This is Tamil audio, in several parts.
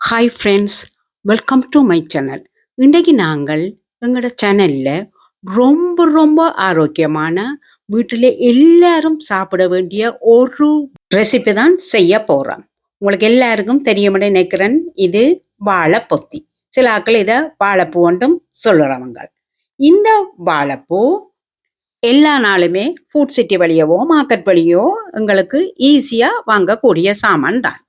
Hi friends welcome to my channel இன்றைக்கு நாங்கள் எங்களோட சேனலில் ரொம்ப ரொம்ப ஆரோக்கியமான வீட்டில் எல்லாரும் சாப்பிட வேண்டிய ஒரு ரெசிபி தான் செய்ய போகிறோம் உங்களுக்கு எல்லாருக்கும் தெரியும்னு நினைக்கிறேன். இது வாழைப்பொத்தி. சில ஆக்கள் இதை வாழைப்பூ ஒன்றும் சொல்லுறவங்க. இந்த வாழைப்பூ எல்லா நாளுமே ஃபுட் சிட்டி வழியவோ மார்க்கெட் வழியோ எங்களுக்கு ஈஸியாக வாங்கக்கூடிய சாமான் தான்.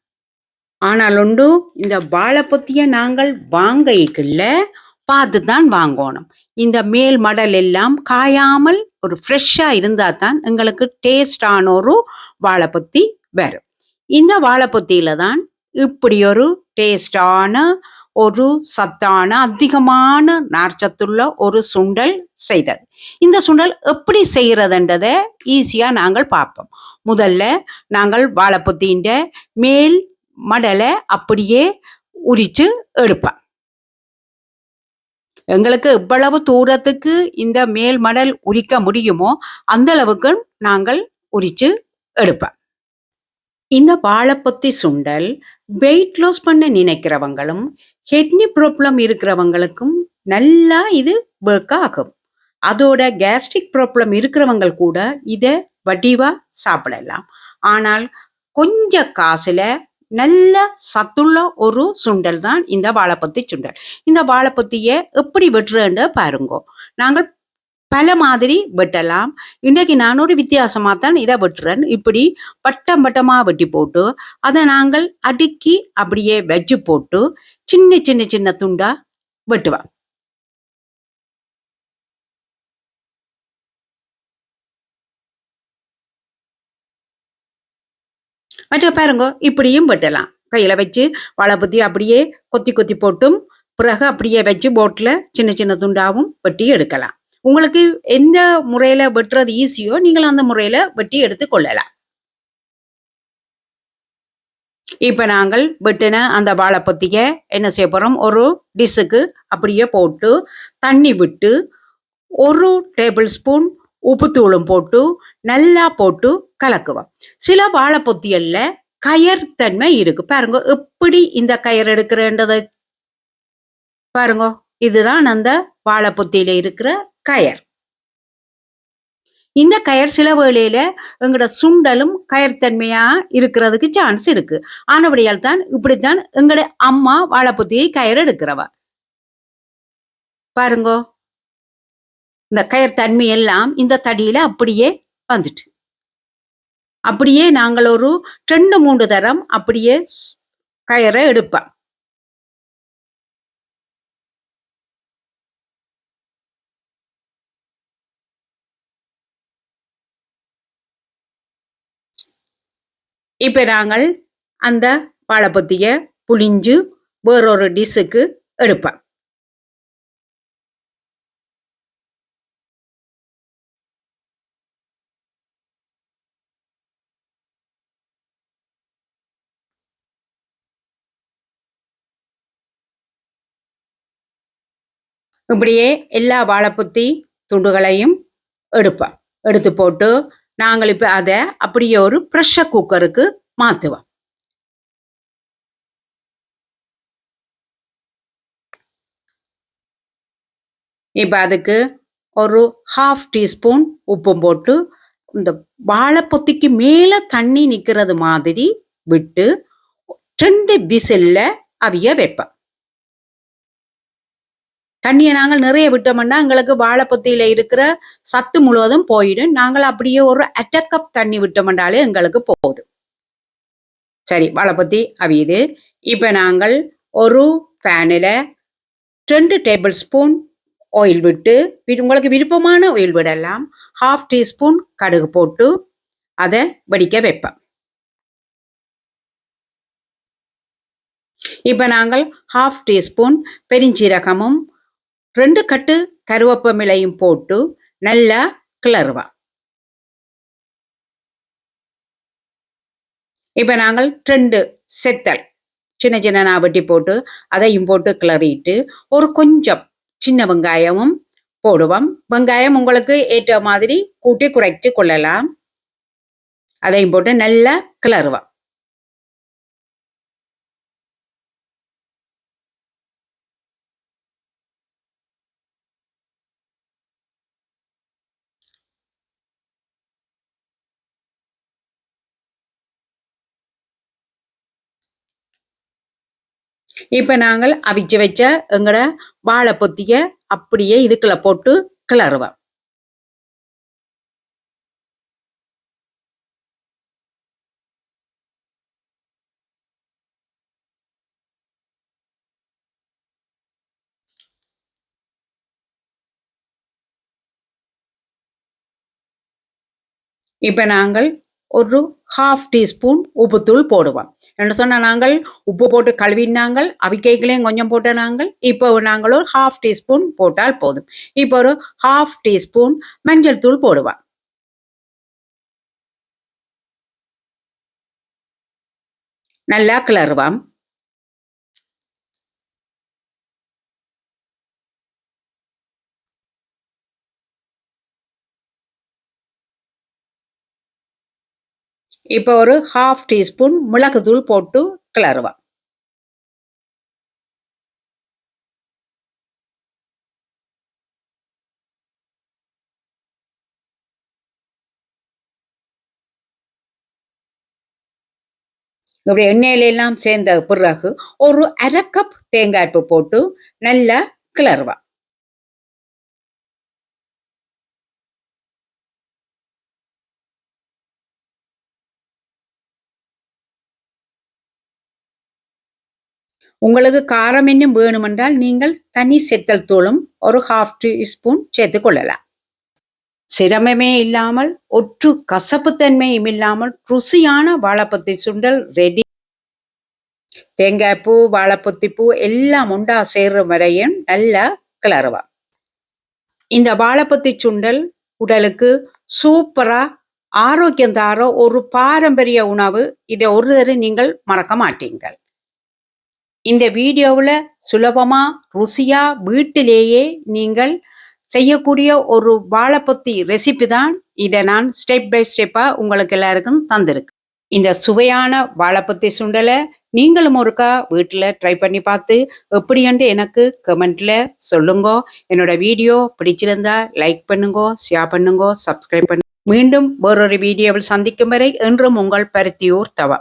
ஆனால் உண்டு இந்த வாழைப்பொத்திய நாங்கள் வாங்கைக்குள்ள பார்த்து தான் வாங்கணும். இந்த மேல் மடல் எல்லாம் காயாமல் ஒரு ஃப்ரெஷ்ஷாக இருந்தால் தான் எங்களுக்கு டேஸ்டான ஒரு வாழைப்பொத்தி வரும். இந்த வாழைப்பொத்தியில தான் இப்படி ஒரு டேஸ்டான ஒரு சத்தான அதிகமான நார்ச்சத்துள்ள ஒரு சுண்டல் செய்தது. இந்த சுண்டல் எப்படி செய்யறதுன்றதை ஈஸியாக நாங்கள் பார்ப்போம். முதல்ல நாங்கள் வாழைப்பொத்தின் மேல் மடலை அப்படியே உரிச்சு எடுப்பேன். எங்களுக்கு எவ்வளவு தூரத்துக்கு இந்த மேல் மடல் உரிக்க முடியுமோ அந்த அளவுக்கு நாங்கள் உரிச்சு எடுப்பேன். இந்த வாழைப்பத்தி சுண்டல் வெயிட் லாஸ் பண்ண நினைக்கிறவங்களும் ஹெட்னி ப்ராப்ளம் இருக்கிறவங்களுக்கும் நல்லா இது ஒர்க் ஆகும். அதோட கேஸ்ட்ரிக் ப்ராப்ளம் இருக்கிறவங்க கூட இதை வடிவா சாப்பிடலாம். ஆனால் கொஞ்சம் காசுல நல்ல சத்துள்ள ஒரு சுண்டல் தான் இந்த வாழைப்பத்தி சுண்டல். இந்த வாழைப்பத்தியை எப்படி வெட்டுறேன்னு பாருங்கோ. நாங்கள் பல மாதிரி வெட்டலாம். இன்றைக்கு நான் ஒரு வித்தியாசமாக தான் இதை வெட்டுறேன். இப்படி பட்டம் பட்டமாக வெட்டி போட்டு அதை நாங்கள் அடுக்கி அப்படியே வச்சு போட்டு சின்ன சின்ன சின்ன துண்டா வெட்டுவேன் மற்ற பாருங்க இப்படியும் வெட்டலாம். கையில் வச்சு வாழைப்பத்தி அப்படியே கொத்தி கொத்தி போட்டும் பிறகு அப்படியே வச்சு போட்டில் சின்ன சின்ன துண்டாவும் வெட்டி எடுக்கலாம். உங்களுக்கு எந்த முறையில் வெட்டுறது ஈஸியோ நீங்கள் அந்த முறையில் வெட்டி எடுத்து கொள்ளலாம். இப்போ நாங்கள் வெட்டின அந்த வாழைப்பத்தியை என்ன செய்ய போகிறோம் ஒரு டிஷ்ஷுக்கு அப்படியே போட்டு தண்ணி விட்டு ஒரு டேபிள் ஸ்பூன் உப்புத்தூளும் போட்டு நல்லா போட்டு கலக்குவோம். சில வாழைப்பொத்தியல்ல கயர் தன்மை இருக்கு. பாருங்க எப்படி இந்த கயர் எடுக்கிறன்றதை? பாருங்க இதுதான் அந்த வாழைப்பொத்தியில இருக்கிற கயர். இந்த கயர் சில வேளையில எங்களோட சுண்டலும் கயர்த்தன்மையா இருக்கிறதுக்கு சான்ஸ் இருக்கு. ஆனபடியால் தான் இப்படித்தான் எங்களுடைய அம்மா வாழைப்பொத்தியை கயர் எடுக்கிறவ. பாருங்கோ இந்த கயர் தன்மை எல்லாம் இந்த தடியில அப்படியே வந்துட்டு. அப்படியே நாங்கள் ஒரு ரெண்டு மூன்று தரம் அப்படியே கயரை எடுப்போம். இப்ப நாங்கள் அந்த வாழைப்பத்திய புளிஞ்சு வேறொரு டிஷ்ஷுக்கு எடுப்பேன் இப்படியே எல்லா வாழைப்புத்தி துண்டுகளையும் எடுப்பேன் எடுத்து போட்டு நாங்கள் இப்போ அதை அப்படியே ஒரு ப்ரெஷர் குக்கருக்கு மாற்றுவோம் இப்போ அதுக்கு ஒரு ஹாஃப் டீஸ்பூன் உப்பும் போட்டு இந்த வாழைப்பொத்திக்கு மேலே தண்ணி நிற்கிறது மாதிரி விட்டு ரெண்டு விசிலில் அவிய வைப்பேன். தண்ணியை நாங்கள் நிறைய விட்டோம்னா எங்களுக்கு வாழைப்பத்தியில இருக்கிற சத்து முழுவதும் போயிடும். நாங்கள் அப்படியே ஒரு அட்டக்கப் கப் தண்ணி விட்டோம்னாலே எங்களுக்கு போகுது சரி வாழைப்பத்தி அவியுது. இப்போ நாங்கள் ஒரு பேனில் ரெண்டு டேபிள் ஸ்பூன் ஆயில் விட்டு உங்களுக்கு விருப்பமான ஆயில் விடலாம். ஹாஃப் டீஸ்பூன் கடுகு போட்டு அதை வடிக்க வைப்பேன் இப்போ நாங்கள் ஹாஃப் டீஸ்பூன் பெருஞ்சீரகமும் ரெண்டு கட்டு கருவேப்பமிலையும் போட்டு நல்லா கிளறுவா. இப்போ நாங்கள் ரெண்டு செத்தல் சின்ன சின்ன நாவட்டி போட்டு அதையும் போட்டு கிளறிட்டு ஒரு கொஞ்சம் சின்ன வெங்காயமும் போடுவோம். வெங்காயம் உங்களுக்கு ஏற்ற மாதிரி கூட்டி குறைச்சி கொள்ளலாம். அதையும் போட்டு நல்லா கிளறுவோம். இப்ப நாங்கள் அவிச்சு வச்ச எங்கட வாழை பொத்திய அப்படியே இதுக்குள்ள போட்டு கிளறுவோம். இப்ப நாங்கள் ஒரு ஹாஃப் டீஸ்பூன் உப்புத்தூள் போடுவோம். என்ன சொன்னால் நாங்கள் உப்பு போட்டு கழுவினாங்கள் அவிக்கைகளையும் கொஞ்சம் போட்ட நாங்கள் இப்போ நாங்கள் ஒரு ஹாஃப் டீஸ்பூன் போட்டால் போதும். இப்போ ஒரு ஹாஃப் டீஸ்பூன் மஞ்சள் தூள் போடுவோம். நல்லா கிளறுவாம். இப்போ ஒரு ஹாஃப் டீஸ்பூன் மிளகுத்தூள் போட்டு கிளறுவா இப்படி எண்ணெயில எல்லாம் சேர்ந்த பிறகு ஒரு அரை கப் தேங்காய்ப்பு போட்டு நல்லா கிளறுவான் உங்களுக்கு காரம் இன்னும் வேணுமென்றால் நீங்கள் தனி செத்தல் தூளும் ஒரு ஹாஃப் டீஸ்பூன் சேர்த்து கொள்ளலாம். சிரமமே இல்லாமல் ஒற்று கசப்புத்தன்மையும் இல்லாமல் ருசியான வாழைப்பத்தி சுண்டல் ரெடி தேங்காய் பூ வாழைப்பத்தி பூ எல்லாம் உண்டா சேர்ற வரையும் நல்லா கிளறுவா. இந்த வாழைப்பத்தி சுண்டல் உடலுக்கு சூப்பரா ஆரோக்கியம் தார ஒரு பாரம்பரிய உணவு. இதை ஒரு தடவை நீங்கள் மறக்க மாட்டீங்கள் இந்த வீடியோவில் சுலபமாக ருசியாக வீட்டிலேயே நீங்கள் செய்யக்கூடிய ஒரு வாழைப்பத்தி ரெசிபி தான் இதை நான் ஸ்டெப் பை ஸ்டெப்பாக உங்களுக்கு எல்லாருக்கும் தந்திருக்கு இந்த சுவையான வாழைப்பத்தி சுண்டலை நீங்களும் ஒருக்கா வீட்டில் ட்ரை பண்ணி பார்த்து எப்படின்ட்டு எனக்கு கமெண்ட்ல சொல்லுங்க. என்னோட வீடியோ பிடிச்சிருந்தா லைக் பண்ணுங்க ஷேர் பண்ணுங்க சப்ஸ்கிரைப் பண்ணுங்க மீண்டும் வேறொரு வீடியோவில் சந்திக்கும் வரை என்றும் உங்கள் பருத்தியூர் தவா.